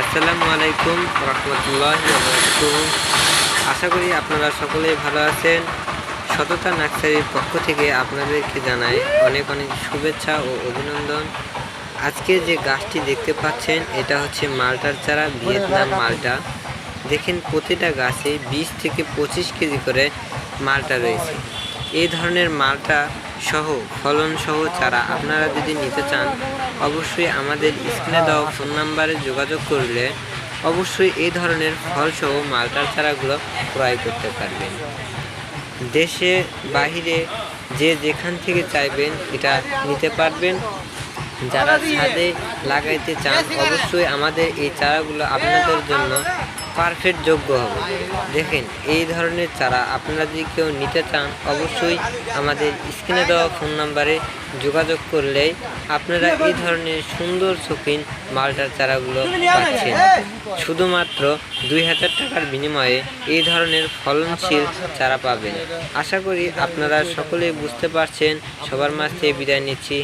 আসসালামু আলাইকুম রহমতুল্লাহ আশা করি আপনারা সকলেই ভালো আছেন। সততা নার্সারির পক্ষ থেকে আপনাদেরকে জানাই অনেক অনেক শুভেচ্ছা ও অভিনন্দন। আজকে যে গাছটি দেখতে পাচ্ছেন, এটা হচ্ছে মালটার চারা, ভিয়েতনাম মালটা। দেখেন প্রতিটা গাছে বিশ থেকে পঁচিশ কেজি করে মালটা রয়েছে। এই ধরনের মালটা সহ ফলন সহ চারা আপনারা যদি নিতে চান, অবশ্যই আমাদের স্ক্রিনে দেওয়া ফোন নাম্বারে যোগাযোগ করলে অবশ্যই এই ধরনের ফল সহ মালটার চারাগুলো ক্রয় করতে পারবেন। দেশে, বাহিরে যে যেখান থেকে চাইবেন এটা নিতে পারবেন। যারা ছাদে লাগাইতে চান, অবশ্যই আমাদের এই চারাগুলো আপনাদের জন্য পারফেক্ট যোগ্য হবে। দেখেন, এই ধরনের চারা আপনারা যদি কেউ নিতে চান, অবশ্যই আমাদের স্ক্রিনে দেওয়া ফোন নাম্বারে যোগাযোগ করলে আপনারা এই ধরনের সুন্দর শৌখিন মালটার চারাগুলো পাচ্ছেন। শুধুমাত্র দুই হাজার টাকার বিনিময়ে এই ধরনের ফলনশীল চারা পাবেন। আশা করি আপনারা সকলেই বুঝতে পারছেন, সবার মাঝে বিদায় নিচ্ছি।